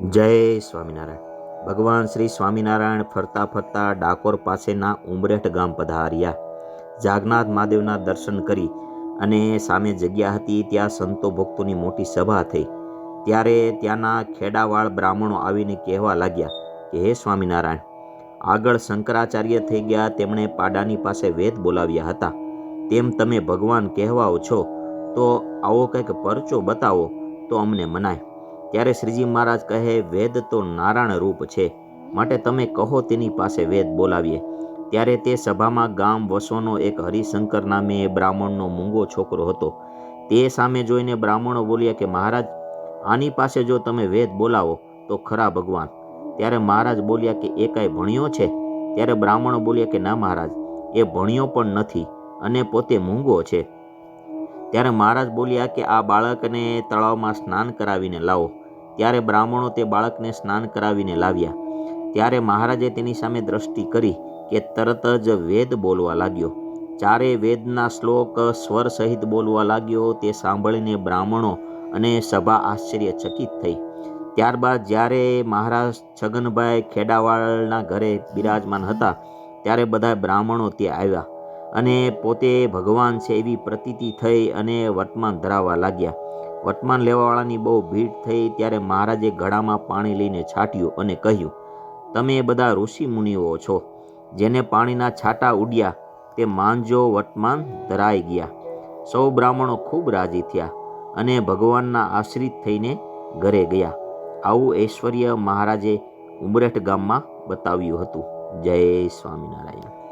જય સ્વામિનારાયણ. ભગવાન શ્રી સ્વામિનારાયણ ફરતા ફરતા ડાકોર પાસેના ઉમરેઠ ગામ પધાર્યા. જાગનાથ મહાદેવના દર્શન કરી અને સામે જગ્યા હતી ત્યાં સંતો ભક્તોની મોટી સભા થઈ. ત્યારે ત્યાંના ખેડાવાળ બ્રાહ્મણો આવીને કહેવા લાગ્યા કે, હે સ્વામિનારાયણ, આગળ શંકરાચાર્ય થઈ ગયા તેમણે પાડાની પાસે વેદ બોલાવ્યા હતા. તેમ તમે ભગવાન કહેવાઓ છો, તો આવો કંઈક પરચો બતાવો, તો અમને મનાય. ત્યારે શ્રીજી મહારાજ કહે, વેદ તો નારાયણ રૂપ છે. માટે તમે કહો તેની પાસે વેદ બોલાવીએ. ત્યારે તે સભામાં ગામ વસોનો એક હરિશંકર નામે બ્રાહ્મણનો મૂંગો છોકરો હતો. તે સામે જોઈને બ્રાહ્મણો બોલ્યા કે, મહારાજ, આની પાસે જો તમે વેદ બોલાવો, તો ખરા ભગવાન. ત્યારે મહારાજ બોલ્યા કે, એ કાંઈ ભણ્યો છે? ત્યારે બ્રાહ્મણો બોલ્યા કે, ના મહારાજ, એ ભણ્યો પણ નથી અને પોતે મૂંગો છે. ત્યારે મહારાજ બોલ્યા કે, આ બાળકને તળાવમાં સ્નાન કરાવીને લાવો. ત્યારે બ્રાહ્મણો તે બાળકને સ્નાન કરાવીને લાવ્યા. ત્યારે મહારાજે તેની સામે દ્રષ્ટિ કરી કે તરત જ વેદ બોલવા લાગ્યો. ચારે વેદના શ્લોક સ્વર સહિત બોલવા લાગ્યો. તે સાંભળીને બ્રાહ્મણો અને સભા આશ્ચર્યચકિત થઈ. ત્યારબાદ જ્યારે મહારાજ છગનભાઈ ખેડાવાળના ઘરે બિરાજમાન હતા, ત્યારે બધા બ્રાહ્મણો ત્યાં આવ્યા અને પોતે ભગવાન છે એવી પ્રતીતિ થઈ અને વર્તમાન ધરાવવા લાગ્યા. વર્તમાન લેવાવાળાની બહુ ભીડ થઈ ત્યારે મહારાજે ગળામાં પાણી લઈને છાંટ્યું અને કહ્યું, તમે બધા ઋષિ મુનિઓ છો, જેને પાણીના છાંટા ઉડ્યા, તે માંજો વર્તમાન ધરાઈ ગયા. સૌ બ્રાહ્મણો ખૂબ રાજી થયા અને ભગવાનના આશ્રિત થઈને ઘરે ગયા. આવું ઐશ્વર્ય મહારાજે ઉમરેઠ ગામમાં બતાવ્યું હતું. જય સ્વામિનારાયણ.